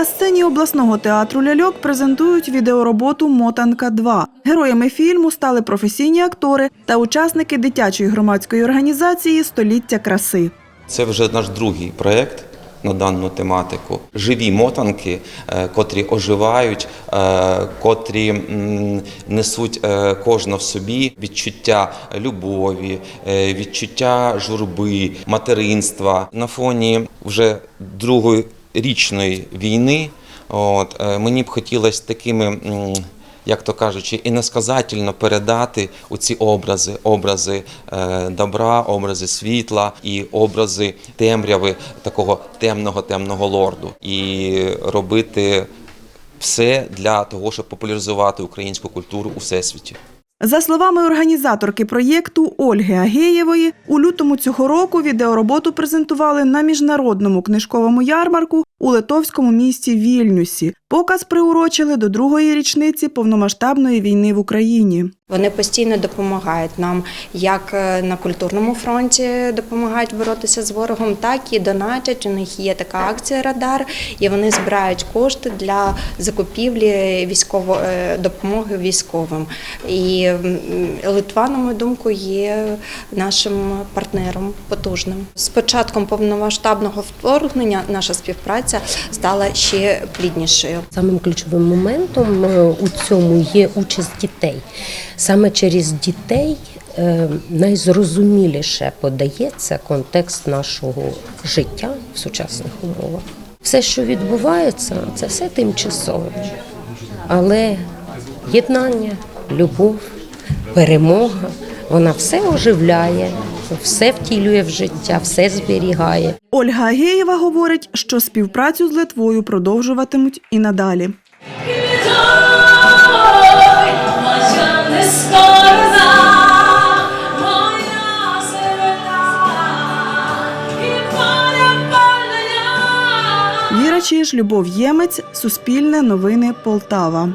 На сцені обласного театру ляльок презентують відеороботу Мотанка 2 Героями фільму стали професійні актори та учасники дитячої громадської організації Століття краси. Це вже наш другий проєкт на дану тематику. Живі мотанки, е, котрі оживають, е, котрі несуть е, кожна в собі відчуття любові, відчуття журби, материнства. На фоні вже другої річної війни. От, е, мені б хотілося такими. як то кажучи, іносказательно передати оці образи, образи е, добра, образи світла і образи темряви такого темного темного лорду, і робити все для того, щоб популяризувати українську культуру у всесвіті. За словами організаторки проєкту Ольги Агеєвої, у лютому цього року відеороботу презентували на міжнародному книжковому ярмарку у литовському місті Вільнюсі. Показ приурочили до другої річниці повномасштабної війни в Україні. Вони постійно допомагають нам як е, на культурному фронті допомагають боротися з ворогом, так і донатять. У них є така акція Радар, і вони збирають кошти для закупівлі військової допомоги військовим. І Литва, на мою думку, є нашим партнером потужним. З початком повномасштабного вторгнення наша співпраця стала ще пліднішою. Самим ключовим моментом е, у цьому є участь дітей. Саме через дітей е, найзрозуміліше подається контекст нашого життя в сучасних умовах. Все, що відбувається, це все тимчасове. Але єднання, любов, перемога, вона все оживляє, все втілює в життя, все зберігає. Ольга Агеєва говорить, що співпрацю з Литвою продовжуватимуть і надалі. Віра Чиж, Любов Ємець, Суспільне новини Полтава.